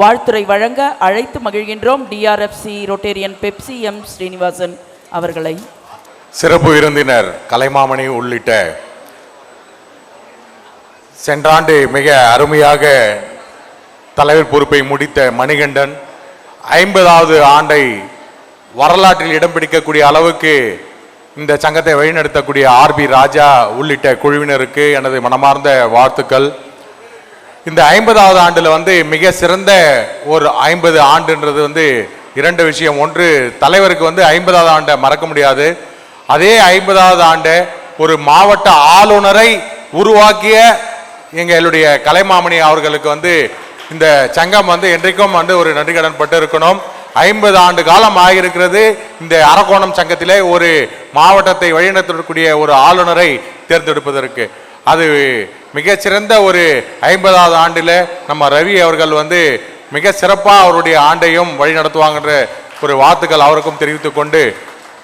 வாழ்த்துறை வழங்க அழைத்து மகிழ்கின்றோம் TRFC rotarian Pepsi M Srinivasan அவர்களை. சிறப்பு விருந்தினர் கலைமாமணி உள்ளிட்ட சென்றாண்டு மிக அருமையாக தலைவர் பொறுப்பை முடித்த மணிகண்டன் ஐம்பதாவது ஆண்டை வரலாற்றில் இடம் பிடிக்கக்கூடிய அளவுக்கு இந்த சங்கத்தை வழிநடத்தக்கூடிய ஆர்பி ராஜா உள்ளிட்ட குழுவினருக்கு எனது மனமார்ந்த வாழ்த்துக்கள். இந்த ஐம்பதாவது ஆண்டில் வந்து மிக சிறந்த ஒரு ஐம்பது ஆண்டுன்றது வந்து இரண்டு விஷயம். ஒன்று தலைவருக்கு வந்து ஐம்பதாவது ஆண்டை மறக்க முடியாது. அதே ஐம்பதாவது ஆண்டை ஒரு மாவட்ட ஆளுநரை உருவாக்கிய எங்களுடைய கலைமாமணி அவர்களுக்கு வந்து இந்த சங்கம் வந்து என்றைக்கும் வந்து ஒரு நன்றிக்கடன் பட்டு இருக்கணும். ஐம்பது ஆண்டு காலம் ஆகியிருக்கிறது. இந்த அரக்கோணம் சங்கத்திலே ஒரு மாவட்டத்தை வழிநடத்தக்கூடிய ஒரு ஆளுநரை தேர்ந்தெடுப்பதற்கு. அது மிகச்சிறந்த ஒரு ஐம்பதாவது ஆண்டில் நம்ம ரவி அவர்கள் வந்து மிக சிறப்பாக அவருடைய ஆண்டையும் வழி நடத்துவாங்கன்ற ஒரு வாழ்த்துக்கள் அவருக்கும் தெரிவித்துக் கொண்டு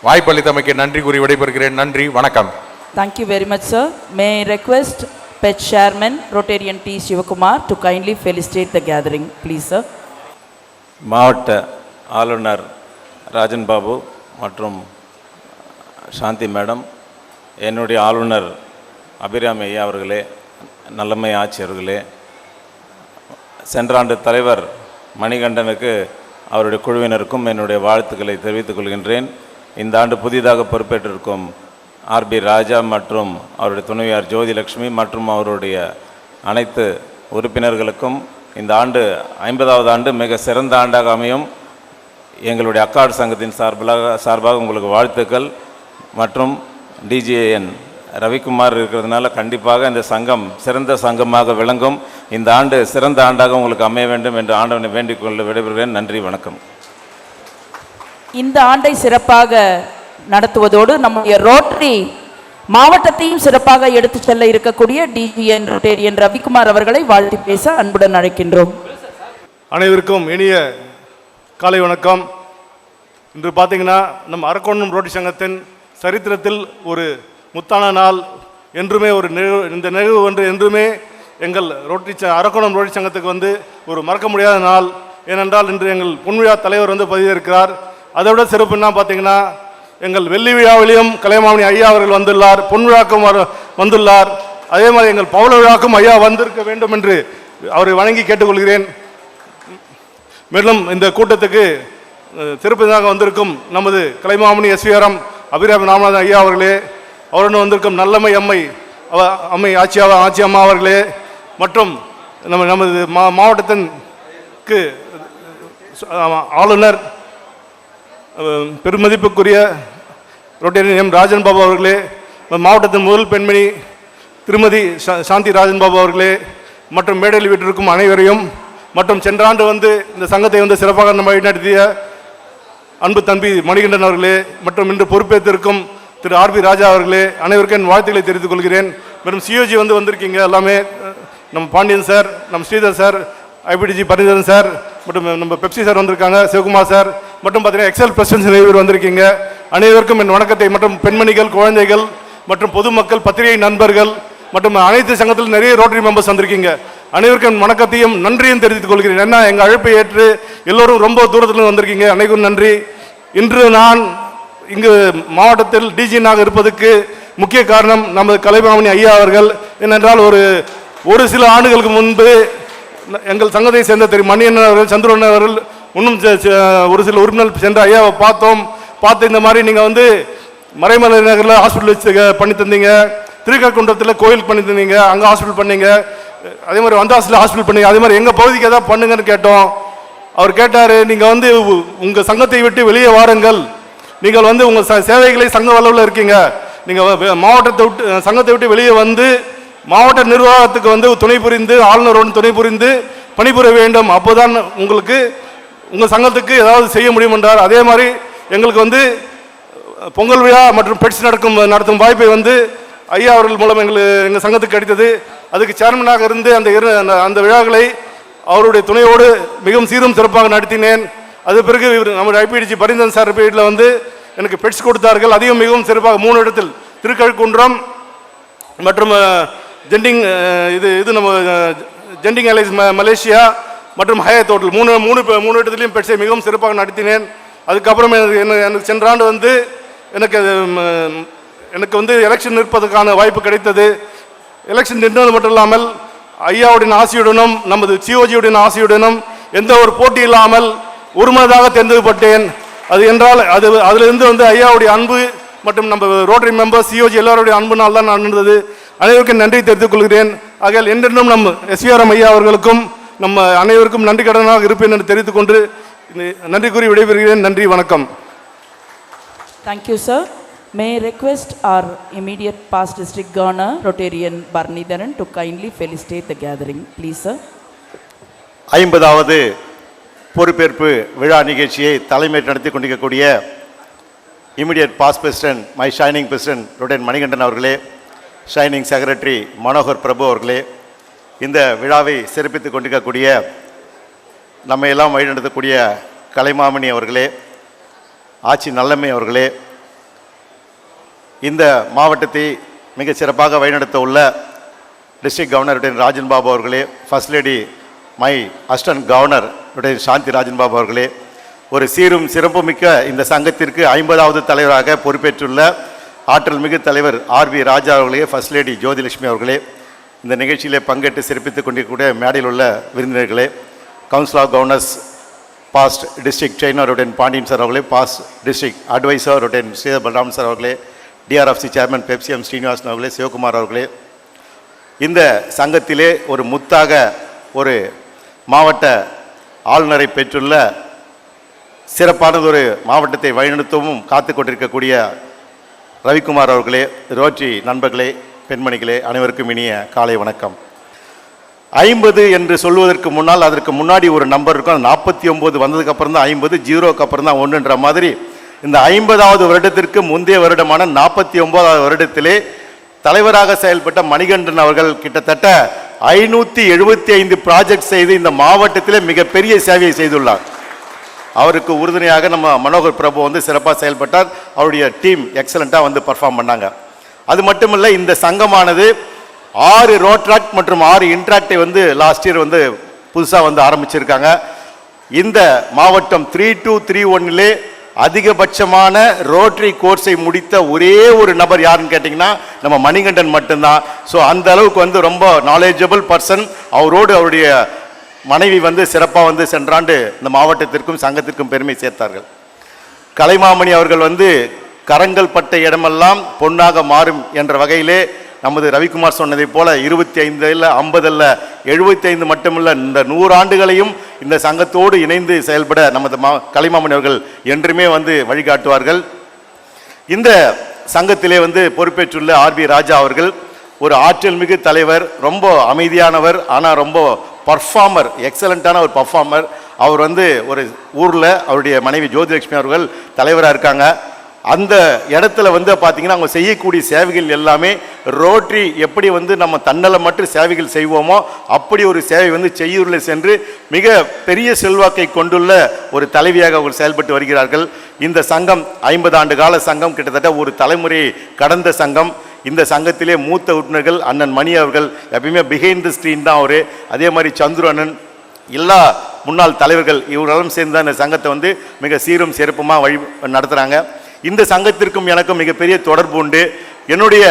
வாய்ப்பளித்தமைக்கு நன்றி கூறி விடைபெறுகிறேன் நன்றி வணக்கம் Thank you very much, sir. May I request PET Chairman Rotarian T. Shivakumar to kindly felicitate the gathering, please, sir. மாவட்ட ஆளுநர் ராஜன் பாபு மற்றும் சாந்தி மேடம் என்னுடைய ஆளுநர் அபிராமி ஐயா அவர்களே நல்லம்மை ஆட்சியர்களே சென்றாண்டு தலைவர் மணிகண்டனுக்கு அவருடைய குழுவினருக்கும் என்னுடைய வாழ்த்துக்களை தெரிவித்துக் கொள்கின்றேன். இந்த ஆண்டு புதிதாக பொறுப்பேற்றிருக்கும் ஆர்பி ராஜா மற்றும் அவருடைய துணைவியார் ஜோதிலட்சுமி மற்றும் அவருடைய அனைத்து உறுப்பினர்களுக்கும் இந்த ஆண்டு ஐம்பதாவது ஆண்டு மிக சிறந்த ஆண்டாக அமையும். எங்களுடைய அக்காடு சங்கத்தின் சார்பிலாக சார்பாக உங்களுக்கு வாழ்த்துக்கள் மற்றும் டிஜிஏஎன் ரவிக்குமார் இருக்கிறதுனால கண்டிப்பாக இந்த சங்கம் சிறந்த சங்கமாக விளங்கும். இந்த ஆண்டு சிறந்த ஆண்டாக உங்களுக்கு அமைய வேண்டும் என்று ஆண்டவனை வேண்டிக் கொள்ள விடைபெறுகிறேன். நன்றி வணக்கம். இந்த ஆண்டை சிறப்பாக நடத்துவதோடு நம்முடைய ரோட்டரி மாவட்டத்தையும் சிறப்பாக எடுத்து செல்ல இருக்கக்கூடிய டிஜிஎன் ரோட்டேரியன் ரவிக்குமார் அவர்களை வாழ்த்தி பேச அன்புடன் அழைக்கின்றோம். அனைவருக்கும் இனிய காலை வணக்கம். இன்று பார்த்தீங்கன்னா நம் அரக்கோணம் ரோட்டி சங்கத்தின் சரித்திரத்தில் ஒரு முத்தான நாள் என்றுமே ஒரு நிகழ்வு இந்த நிகழ்வு ஒன்று என்றுமே எங்கள் ரோட்டி ச அரக்கோணம் ரோட்டி சங்கத்துக்கு வந்து ஒரு மறக்க முடியாத நாள். ஏனென்றால் இன்று எங்கள் பொன்விழா தலைவர் வந்து பதிவிருக்கிறார் அதை விட சிறப்பு என்ன பார்த்தீங்கன்னா எங்கள் வெள்ளி விழாவிலையும் கலைமாமணி ஐயா அவர்கள் வந்துள்ளார் பொன் விழாக்கும் வந்துள்ளார். அதே மாதிரி எங்கள் பவள விழாக்கும் ஐயா வந்திருக்க வேண்டும் என்று அவரை வணங்கி கேட்டுக்கொள்கிறேன். மேலும் இந்த கூட்டத்துக்கு அஹ், திருப்பதியாக வந்திருக்கும் நமது கலைமாமணி எஸ்விஆரம் அபிராமி ராமநாதன் ஐயா அவர்களே அவருடன் வந்திருக்கும் நல்லம்மை அம்மை அவ அம்மை ஆட்சி ஆட்சி அம்மா அவர்களே மற்றும் நம்ம நமது மா மாவட்டத்திற்கு ஆளுநர் பெருமதிப்புக்குரிய ரொட்டேரியன் எம். ராஜன் பாபு அவர்களே மாவட்டத்தின் முதல் பெண்மணி திருமதி சா- சாந்தி ராஜன் பாபு அவர்களே மற்றும் மேடையில் வீட்டிற்கும் அனைவரையும் மற்றும் சென்ற ஆண்டு வந்து இந்த சங்கத்தை வந்து சிறப்பாக நம்ம வழிநடத்திய அன்பு தம்பி மணிகண்டன் அவர்களே மற்றும் இன்று பொறுப்பேற்றிருக்கும் திரு ஆர்பி ராஜா அவர்களே அனைவருக்கும் என் வாழ்த்துக்களை தெரிவித்துக் கொள்கிறேன். மேடம் சிஓஜி வந்து வந்திருக்கீங்க எல்லாமே நம்ம பாண்டியன் சார் நம்ம Sridhar sir IPDG Parindharan sir மற்றும் நம்ம பெப்சி சார் வந்திருக்காங்க சிவகுமார் சார் மற்றும் பார்த்தீங்கன்னா எக்ஸல் பிரசிடன்ஸ் நிறைவேறு வந்திருக்கீங்க. அனைவருக்கும் என் வணக்கத்தை மற்றும் பெண்மணிகள் குழந்தைகள் மற்றும் பொதுமக்கள் பத்திரிகை நண்பர்கள் மற்றும் அனைத்து சங்கத்தில் நிறைய ரோட்டரி மெம்பர்ஸ் வந்திருக்கீங்க. அனைவருக்கும் என் வணக்கத்தையும் நன்றியும் தெரிவித்துக் கொள்கிறேன். ஏன்னா எங்கள் அழைப்பை ஏற்று எல்லோரும் ரொம்ப தூரத்தில் வந்திருக்கீங்க. அனைவரும் நன்றி. இன்று நான் இங்கு மாவட்டத்தில் டிஜினாக இருப்பதற்கு முக்கிய காரணம் நமது கலைமாமணி ஐயா அவர்கள். ஏனென்றால் ஒரு ஒரு சில ஆண்டுகளுக்கு முன்பு எங்கள் சங்கத்தை சேர்ந்த திரு மணியண்ணன் அவர்கள் சந்திரன் அவர்கள் இன்னும் ஒரு சில உறுப்பினர் சென்ற ஐயாவை பார்த்தோம். பார்த்து இந்த மாதிரி நீங்கள் வந்து மறைமலை நகரில் ஹாஸ்பிட்டல் வச்சு பண்ணி தந்தீங்க. திருக்கக்குன்றத்தில் கோயில் பண்ணி தந்தீங்க. அங்கே ஹாஸ்பிட்டல் பண்ணீங்க. அதே மாதிரி வந்தாசில் ஹாஸ்பிட்டல் பண்ணீங்க. அதே மாதிரி எங்கள் பகுதிக்கு ஏதாவது பண்ணுங்கன்னு கேட்டோம். அவர் கேட்டார் நீங்கள் வந்து உங்கள் சங்கத்தை விட்டு வெளியே வாருங்கள். நீங்கள் வந்து உங்கள் ச- சேவைகளை சங்க அளவில் இருக்கீங்க. நீங்கள் மாவட்டத்தை விட்டு சங்கத்தை விட்டு வெளியே வந்து மாவட்ட நிர்வாகத்துக்கு வந்து துணை புரிந்து ஆளுநருடன் துணை புரிந்து பணிபுரிய வேண்டும். அப்போதான் உங்களுக்கு உங்கள் சங்கத்துக்கு ஏதாவது செய்ய முடியும் என்றார் அதே மாதிரி எங்களுக்கு வந்து பொங்கல் விழா மற்றும் பெட்ஸ் நடக்கும் நடத்தும் வாய்ப்பை வந்து ஐயா அவர்கள் மூலம் எங்களுக்கு எங்கள் சங்கத்துக்கு கிடைத்தது. அதுக்கு சேர்மனாக இருந்து அந்த இரு- அந்த- அந்த விழாக்களை அவருடைய துணையோடு மிகவும் சீரும் சிறப்பாக நடத்தினேன். அது பிறகு இவர் நம்ம ஐபிடிசி பரிந்தன் சார் பீரியடில் வந்து எனக்கு பெட்ஸ் கொடுத்தார்கள். அதையும் மிகவும் சிறப்பாக மூணு இடத்தில் திருக்கழுக்குன்றம் மற்றும் ஜெண்டிங் இது இது நம்ம ஜெண்டிங் அலைஸ் ம மலேசியா மற்றும் ஹயத் ஹோட்டல். மூணு மூணு மூணு இடத்துலையும் பெட்ஸை மிகவும் சிறப்பாக நடத்தினேன். அதுக்கப்புறம் எனக்கு எனக்கு- எனக்கு சென்ற ஆண்டு வந்து எனக்கு எனக்கு வந்து எலெக்ஷன் நிற்பதற்கான வாய்ப்பு கிடைத்தது. எலெக்ஷன் நின்றது மட்டும் இல்லாமல் ஐயாவுடைய ஆசையுடனும் நமது சிஓஜியுடைய ஆசையுடனும் எந்த ஒரு போட்டி இல்லாமல் ஒருமனதாக தேர்ந்தெடுக்கப்பட்டேன். அது என்றால் அது அதிலிருந்து வந்து ஐயாவுடைய அன்பு மற்றும் நம்ம ரோட்டரி மெம்பர் சிஓஜி எல்லாருடைய அன்புனால் தான் நடந்தது அனைவருக்கும் நன்றி தெரிவித்துக் கொள்கிறேன். ஆகையால் என்றென்றும் நம்ம எஸ்விஆர்எம் ஐயா அவர்களுக்கும் நம்ம அனைவருக்கும் நன்றி கடனாக இருப்பேன் என்று தெரிவித்துக் கொண்டு நன்றி கூறி விடைபெறுகிறேன். நன்றி வணக்கம். Thank you, sir. May I request our immediate past district governor, Rotarian Barnidharan, to kindly felicitate the gathering, please, sir. ஐம்பதாவது பொறுப்பேற்பு விழா நிகழ்ச்சியை தலைமை நடத்தி கொண்டிருக்கக்கூடிய immediate past president my shining president Rotarian Manikandan அவர்களே ஷைனிங் செக்ரட்டரி மனோகர் பிரபு அவர்களே இந்த விழாவை சிறப்பித்துக் கொண்டிருக்கக்கூடிய நம்ம எல்லாம் வழிநடத்தக்கூடிய கலைமாமணி அவர்களே ஆட்சி நல்லம்மை அவர்களே இந்த மாவட்டத்தை மிக சிறப்பாக வழிநடத்த உள்ள district governor Rotarian Rajan Babu அவர்களே first lady my அஸ்டன் governor Rotarian Shanthi Rajan Babu அவர்களே ஒரு சீரும் சிறப்புமிக்க இந்த சங்கத்திற்கு ஐம்பதாவது தலைவராக பொறுப்பேற்றுள்ள ஆற்றல் மிகு தலைவர் ஆர்வி ராஜா அவர்களே ஃபர்ஸ்ட் லேடி ஜோதிலட்சுமி அவர்களே இந்த நிகழ்ச்சியிலே பங்கேற்று சிறப்பித்துக் கொண்டிருக்கக்கூடிய மேடையில் உள்ள விருந்தினர்களே council of governors past district trainer Rotarian Pandiyan sir அவர்களே past district adviser Rotarian Sridhar Balaram sir அவர்களே டிஆர்எஃப்சி சேர்மன் பெப்சிஎம் ஸ்ரீனிவாசன் அவர்களே சிவகுமார் அவர்களே இந்த சங்கத்திலே ஒரு முத்தாக ஒரு மாவட்ட ஆளுநரை பெற்றுள்ள சிறப்பானதொரு மாவட்டத்தை வழிநடத்தவும் காத்து கொண்டிருக்கக்கூடிய ரவிக்குமார் அவர்களே ரோட்டரி நண்பர்களே பெண்மணிகளே அனைவருக்கும் இனிய காலை வணக்கம். ஐம்பது என்று சொல்வதற்கு முன்னால் அதற்கு முன்னாடி ஒரு நம்பர் இருக்கும். அது நாற்பத்தி ஒம்பது வந்ததுக்கு அப்புறம் தான் ஐம்பது ஜீரோக்கு அப்புறம் தான் ஒன்றுன்ற மாதிரி இந்த ஐம்பதாவது வருடத்திற்கு முந்தைய வருடமான நாற்பத்தி ஒன்பதாவது வருடத்திலே தலைவராக செயல்பட்ட மணிகண்டன் அவர்கள் கிட்டத்தட்ட ஐநூற்றி எழுபத்தி ஐந்து ப்ராஜெக்ட் செய்து இந்த மாவட்டத்தில் மிகப்பெரிய சேவையை செய்துள்ளார். அவருக்கு உறுதுணையாக நம்ம மனோகர் பிரபு வந்து சிறப்பாக செயல்பட்டார். அவருடைய டீம் எக்ஸலண்ட்டாக வந்து பர்ஃபார்ம் பண்ணாங்க. அது மட்டும் இல்லை இந்த சங்கமானது ஆறு ரோட்ராக்ட் மற்றும் ஆறு இன்ட்ராக்டை வந்து லாஸ்ட் இயர் வந்து புதுசாக வந்து ஆரம்பிச்சிருக்காங்க. இந்த மாவட்டம் த்ரீ டூ த்ரீ ஒன்னிலே அதிகபட்சமான ரோட்டரி கோர்ஸை முடித்த ஒரே ஒரு நபர் யாருன்னு கேட்டிங்கன்னா நம்ம மணிகண்டன் மட்டும்தான். ஸோ அந்த அளவுக்கு வந்து ரொம்ப நாலேஜபிள் பர்சன் அவரோடு அவருடைய மனைவி வந்து சிறப்பாக வந்து சென்றாண்டு இந்த மாவட்டத்திற்கும் சங்கத்திற்கும் பெருமை சேர்த்தார்கள். கலைமாமணி அவர்கள் வந்து கரங்கள் பட்ட இடமெல்லாம் பொன்னாக மாறும் என்ற வகையிலே நமது ரவிக்குமார் சொன்னதைப் போல இருபத்தி ஐந்து இல்லை ஐம்பது அல்ல எழுபத்தி ஐந்து மட்டுமல்ல இந்த நூறு ஆண்டுகளையும் இந்த சங்கத்தோடு இணைந்து செயல்பட நமது மா கலைமாமணி அவர்கள் என்றுமே வந்து வழிகாட்டுவார்கள். இந்த சங்கத்திலே வந்து பொறுப்பேற்றுள்ள ஆர்பி ராஜா அவர்கள் ஒரு ஆற்றல் மிகு தலைவர் ரொம்ப அமைதியானவர் ஆனால் ரொம்ப பர்ஃபார்மர் எக்ஸலண்ட்டான ஒரு பர்ஃபார்மர் அவர் வந்து ஒரு ஊரில் அவருடைய மனைவி ஜோதிலட்சுமி அவர்கள் தலைவராக இருக்காங்க. அந்த இடத்துல வந்து பார்த்தீங்கன்னா அவங்க செய்யக்கூடிய சேவைகள் எல்லாமே ரோட்டரி எப்படி வந்து நம்ம தன்னலை மட்டும் சேவைகள் செய்வோமோ அப்படி ஒரு சேவை வந்து செய்யூரில் சென்று மிக பெரிய செல்வாக்கை கொண்டுள்ள ஒரு தலைவியாக அவர் செயல்பட்டு வருகிறார்கள். இந்த சங்கம் ஐம்பது ஆண்டு கால சங்கம் கிட்டத்தட்ட ஒரு தலைமுறை கடந்த சங்கம். இந்த சங்கத்திலே மூத்த உறுப்பினர்கள் அண்ணன் மணி அவர்கள் எப்பயுமே பிஹைண்ட் தி ஸ்க்ரீன் தான் அவர். அதே மாதிரி சந்துரு அண்ணன் எல்லா முன்னாள் தலைவர்கள் இவர்களும் சேர்ந்து இந்த சங்கத்தை வந்து மிக சீரும் சிறப்புமாக வழி நடத்துகிறாங்க இந்த சங்கத்திற்கும் எனக்கும் மிகப்பெரிய தொடர்பு உண்டு. என்னுடைய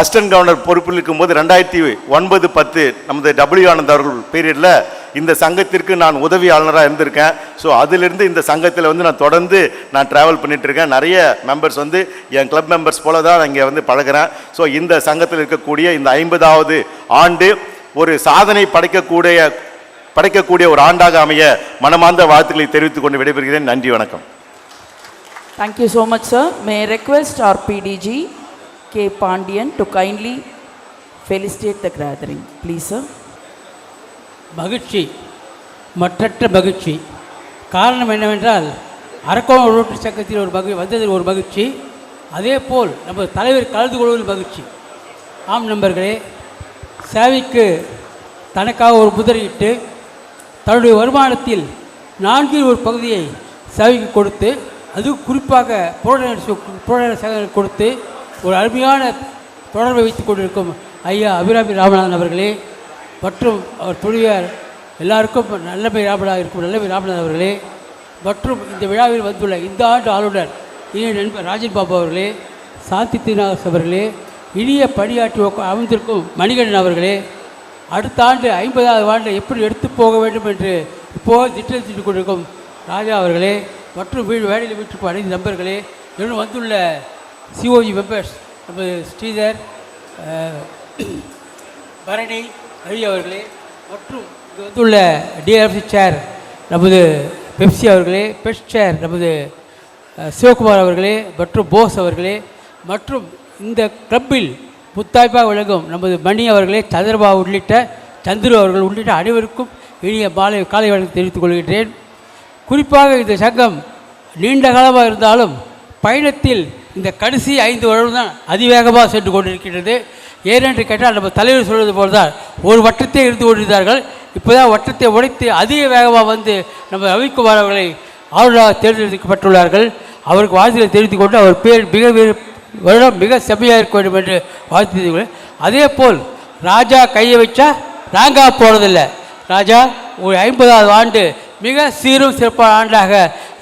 அஸ்டன் கவர்னர் பொறுப்பில் இருக்கும்போது ரெண்டாயிரத்தி ஒன்பது பத்து நமது டபிள்யூ ஆனந்த் அவர்கள் பீரியடில் இந்த சங்கத்திற்கு நான் உதவியாளராக இருந்திருக்கேன். ஸோ அதிலிருந்து இந்த சங்கத்தில் வந்து நான் தொடர்ந்து நான் ட்ராவல் பண்ணிகிட்ருக்கேன் இருக்கேன். நிறைய மெம்பர்ஸ் வந்து என் கிளப் மெம்பர்ஸ் போல தான் இங்கே வந்து பழகுறேன். ஸோ இந்த சங்கத்தில் இருக்கக்கூடிய இந்த ஐம்பதாவது ஆண்டு ஒரு சாதனை படைக்கக்கூடிய படைக்கக்கூடிய ஒரு ஆண்டாக அமைய மனமார்ந்த வாழ்த்துக்களை தெரிவித்துக் கொண்டு விடைபெறுகிறேன். நன்றி வணக்கம். Thank you so much, sir. May I request our PDG, K. Pandian, to kindly felicitate the gathering, please, sir. மகிழ்ச்சி மற்றற்ற மகிழ்ச்சி காரணம் என்னவென்றால் அரக்கோணம் ரோட்டரி சக்கரத்தில் ஒரு மகிழ் வந்ததில் ஒரு மகிழ்ச்சி அதே போல் நமது தலைவர் கலந்து கொள்வதில் மகிழ்ச்சி ஆம் நண்பர்களே சேவைக்கு தனக்காக ஒரு முதலீட்டு தன்னுடைய வருமானத்தில் நான்கில் ஒரு பகுதியை சேவைக்கு கொடுத்து அது குறிப்பாக புரோடர் கொடுத்து ஒரு அருமையான தொடர்பை வைத்துக் கொண்டிருக்கும் ஐயா அபிராமி ராமநாதன் அவர்களே மற்றும் அவர் துணியார் எல்லாருக்கும் நல்லபடி ராமநாதன் இருக்கும் நல்லபடி ராமநாதன் அவர்களே மற்றும் இந்த விழாவில் வந்துள்ள இந்த ஆண்டு ஆளுநர் இனிய நண்பர் ராஜன் பாபு அவர்களே சாந்தி திருநாஸ் அவர்களே இனிய பணியாற்றி அமைந்திருக்கும் மணிகண்டன் அவர்களே அடுத்த ஆண்டு ஐம்பதாவது ஆண்டு எப்படி எடுத்து போக வேண்டும் என்று இப்போது திட்டத்திட்டு கொண்டிருக்கும் ராஜா அவர்களே மற்றும் வீடு வேலையில் வீட்டிற்கும் அனைத்து நண்பர்களே இன்னும் வந்துள்ள சிஓஜி மெம்பர்ஸ் நமது ஸ்ரீதர் பரணி ரவி அவர்களே மற்றும் இங்கே வந்துள்ள டிஆர்எஃப்சி சேர் நமது பெப்சி அவர்களே பெஸ்ட் சேர் நமது சிவகுமார் அவர்களே மற்றும் போஸ் அவர்களே மற்றும் இந்த கிளப்பில் முத்தாய்ப்பாக விளங்கும் நமது மணி அவர்களே சந்திரபாபு உள்ளிட்ட சந்துரு அவர்கள் உள்ளிட்ட அனைவருக்கும் இனிய மாலை காலை வணக்கம் தெரிவித்துக் கொள்கின்றேன். குறிப்பாக இந்த சங்கம் நீண்ட காலமாக இருந்தாலும் பயணத்தில் இந்த கடைசி ஐந்து வருடம் தான் அதிவேகமாக சென்று கொண்டிருக்கின்றது. ஏனென்று கேட்டால் நம்ம தலைவர் சொல்வது போல தான் ஒரு வட்டத்தை இருந்து கொண்டிருந்தார்கள். இப்போ தான் வட்டத்தை உடைத்து அதிக வேகமாக வந்து நம்ம ரவிக்குமார் அவர்களை ஆளுநராக தேர்ந்தெடுக்கப்பட்டுள்ளார்கள். அவருக்கு வாழ்த்துக்களை தெரிவித்துக் கொண்டு அவர் பேர் மிக வருடம் மிக செம்மையாக இருக்க வேண்டும் என்று வாழ்த்து அதே போல் ராஜா கையை வச்சா நாங்காக போகிறதில்ல ராஜா ஒரு ஐம்பதாவது ஆண்டு மிக சீரும் சிறப்பான ஆண்டாக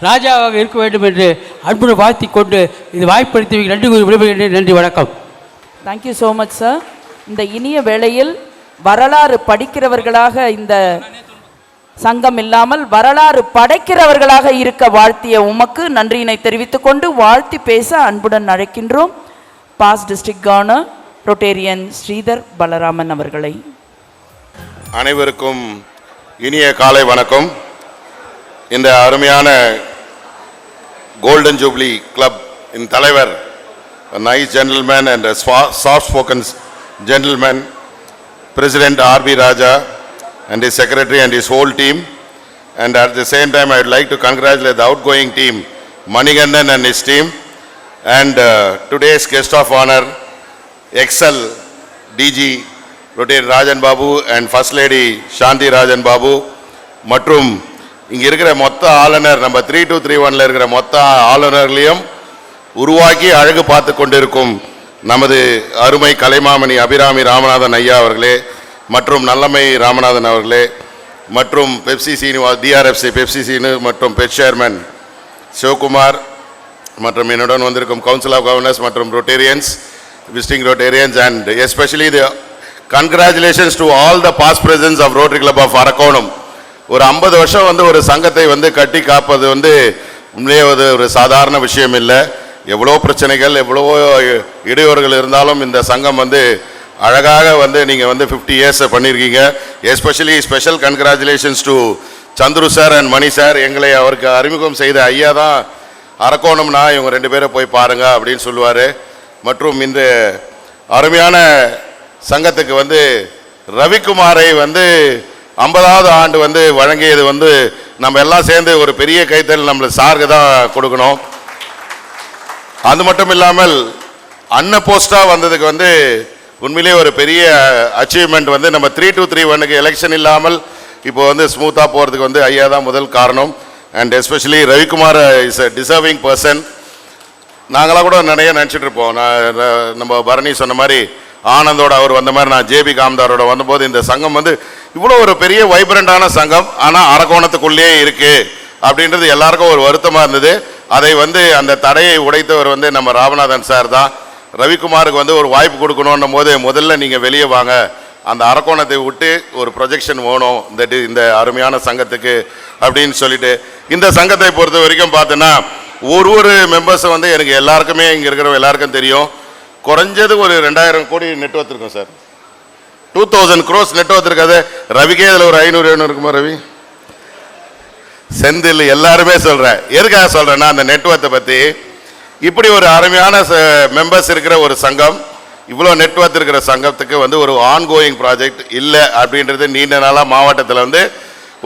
ராஜாவாக இருக்க வேண்டும் என்று அன்புடன் வாழ்த்திக் கொண்டு இது வாய்ப்படுத்தி நன்றி கூறி விடைபெறுகின்றேன் நன்றி வணக்கம். தேங்க்யூ ஸோ மச் சார் இந்த இனிய வேளையில் வரலாறு படிக்கிறவர்களாக இந்த சங்கம் இல்லாமல் வரலாறு படைக்கிறவர்களாக இருக்க வாழ்த்திய உமக்கு நன்றியினை தெரிவித்துக் கொண்டு வாழ்த்தி பேச அன்புடன் அழைக்கின்றோம். Past district governor Rotarian Sridhar Balaraman அவர்களை. அனைவருக்கும் இனிய காலை வணக்கம். இந்த அருமையான கோல்டன் ஜூப்ளி கிளப் இன் தலைவர் nice gentleman and soft spoken gentleman President R.B. Raja and his secretary and his whole team. And at the same time, I would like to congratulate the outgoing team, Manigandan and his team. And uh, today's guest of honor, Excel DG Rotary Rajan Babu and First Lady Shanti Rajan Babu மற்றும் இங்கே இருக்கிற மொத்த ஆளுநர் நம்ம three two three ஒன்ல இருக்கிற மொத்த ஆளுநர்களையும் உருவாக்கி அழகு பார்த்து கொண்டிருக்கும் நமது அருமை கலைமாமணி அபிராமி ராமநாதன் ஐயா அவர்களே மற்றும் நல்லமை ராமநாதன் அவர்களே மற்றும் Pepsi Srinivas DRFC Pepsi Seenu மற்றும் பெட் சேர்மன் சிவகுமார் மற்றும் என்னுடன் வந்திருக்கும் கவுன்சில் ஆஃப் கவர்னர்ஸ் மற்றும் Rotarians visiting Rotarians and especially the congratulations to all the past presidents of Rotary club of Arakkonam ஒரு ஐம்பது வருஷம் வந்து ஒரு சங்கத்தை வந்து கட்டி காப்பது வந்து உண்மையே அது ஒரு சாதாரண விஷயம் இல்லை. எவ்வளோ பிரச்சனைகள் எவ்வளவோ இடையூறுகள் இருந்தாலும் இந்த சங்கம் வந்து அழகாக வந்து நீங்கள் வந்து ஃபிஃப்டி இயர்ஸ் பண்ணியிருக்கீங்க especially special congratulations to Chandru sir and Mani sir எங்களை அவருக்கு அறிமுகம் செய்த ஐயா தான் அரக்கோணம்னா இவங்க ரெண்டு பேரை போய் பாருங்க அப்படின்னு சொல்லுவார். மற்றும் இந்த அருமையான சங்கத்துக்கு வந்து ரவிக்குமாரை வந்து ஐம்பதாவது ஆண்டு வந்து வழங்கியது வந்து நம்ம எல்லாம் சேர்ந்து ஒரு பெரிய கைத்தல் நம்மளை சாருக்கு தான் கொடுக்கணும். அது மட்டும் இல்லாமல் அன்ன போஸ்டாக வந்ததுக்கு வந்து உண்மையிலேயே ஒரு பெரிய அச்சீவ்மெண்ட் வந்து நம்ம த்ரீ டூ த்ரீ ஒன்னுக்கு எலெக்ஷன் இல்லாமல் இப்போ வந்து ஸ்மூத்தாக போகிறதுக்கு வந்து ஐயா தான் முதல் காரணம். And especially Ravikumar is a deserving person நாங்களாம் கூட நிறைய நினச்சிட்ருப்போம் நான் நம்ம பரணி சொன்ன மாதிரி ஆனந்தோட அவர் வந்த மாதிரி நான் ஜேபி காம்தாரோட வந்தபோது இந்த சங்கம் வந்து இவ்வளோ ஒரு பெரிய வைப்ரண்டான சங்கம். ஆனால் அரக்கோணத்துக்குள்ளேயே இருக்குது அப்படின்றது எல்லாருக்கும் ஒரு வருத்தமாக இருந்தது. அதை வந்து அந்த தடையை உடைத்தவர் வந்து நம்ம ராமநாதன் சார் தான். ரவிக்குமாருக்கு வந்து ஒரு வாய்ப்பு கொடுக்கணுன்னும் போது முதல்ல நீங்கள் வெளியே வாங்க. அந்த அரக்கோணத்தை விட்டு ஒரு ப்ரொஜெக்ஷன் வேணும். இந்த டி- இந்த அருமையான சங்கத்துக்கு அப்படின்னு சொல்லிட்டு இந்த சங்கத்தை பொறுத்த வரைக்கும் பார்த்தோன்னா ஒரு ஒரு மெம்பர்ஸும் வந்து எனக்கு எல்லாருக்குமே இங்கே இருக்கிறவங்க எல்லாருக்கும் தெரியும். குறைஞ்சது ஒரு ரெண்டாயிரம் கோடி நெட்வொர்க் இருக்கும் sir. Two thousand crores network இருக்காது. ரவிக்கே இதில் ஒரு ஐநூறு ஐநூறு இருக்குமா ரவி? செந்தில் எல்லாருமே சொல்கிறேன் எதுக்காக சொல்கிறேன்னா அந்த நெட்ஒர்க்கை பற்றி இப்படி ஒரு அருமையான மெம்பர்ஸ் இருக்கிற ஒரு சங்கம் இவ்வளோ நெட்ஒர்க் இருக்கிற சங்கத்துக்கு வந்து ஒரு ஆன்கோயிங் ப்ராஜெக்ட் இல்லை அப்படின்றது நீண்ட நாளாக மாவட்டத்தில் வந்து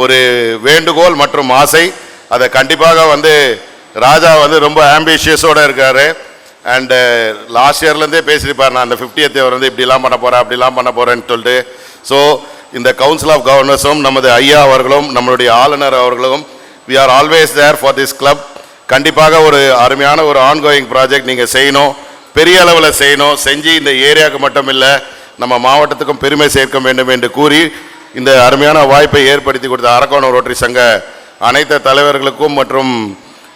ஒரு வேண்டுகோள் மற்றும் ஆசை. அதை கண்டிப்பாக வந்து ராஜா வந்து ரொம்ப ஆம்பிஷியஸோட இருக்காரு. அண்டு லாஸ்ட் இயர்லேருந்தே பேசியிருப்பார் நான் அந்த ஃபிஃப்டியத் இயர் வந்து இப்படிலாம் பண்ண போகிறேன் அப்படிலாம் பண்ண போகிறேன்னு சொல்லிட்டு. ஸோ இந்த கவுன்சில் ஆஃப் கவர்னர்ஸும் நமது ஐயா அவர்களும் நம்மளுடைய ஆளுநர் அவர்களும் we are always there for this club கண்டிப்பாக ஒரு அருமையான ஒரு ஆன்கோயிங் ப்ராஜெக்ட் நீங்கள் செய்யணும் பெரிய அளவில் செய்யணும். செஞ்சு இந்த ஏரியாவுக்கு மட்டும் இல்லை நம்ம மாவட்டத்துக்கும் பெருமை சேர்க்க வேண்டும் என்று கூறி இந்த அருமையான வாய்ப்பை ஏற்படுத்தி கொடுத்த அரக்கோணம் ரோட்டரி சங்க அனைத்து தலைவர்களுக்கும் மற்றும்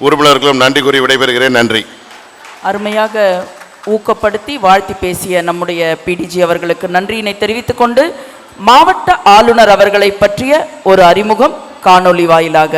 உறுப்பினர்களுக்கும் நன்றி கூறி விடைபெறுகிறேன். நன்றி. அருமையாக ஊக்கப்படுத்தி வாழ்த்தி பேசிய நம்முடைய பிடிஜி அவர்களுக்கு நன்றியினை தெரிவித்துக் கொண்டு மாவட்ட ஆளுநர் அவர்களை பற்றிய ஒரு அறிமுகம் காணொளி வாயிலாக.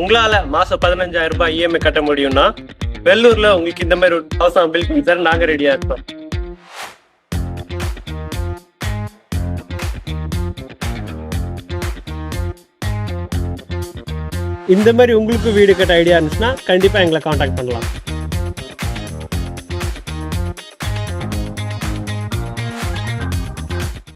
உங்களால மாசம் பதினஞ்சாயிரம் ரூபாய் இஎம்ஐ கட்ட முடியும்னா வெள்ளூர்ல உங்களுக்கு இந்த மாதிரி ஒரு ஹவுஸ் பில் பண்ணி நாங்க ரெடியா இருக்கோம் இந்த மாதிரி உங்களுக்கு வீடு கட்ட ஐடியா இருந்துச்சுன்னா கண்டிப்பா எங்களை காண்டாக்ட் பண்ணலாம்.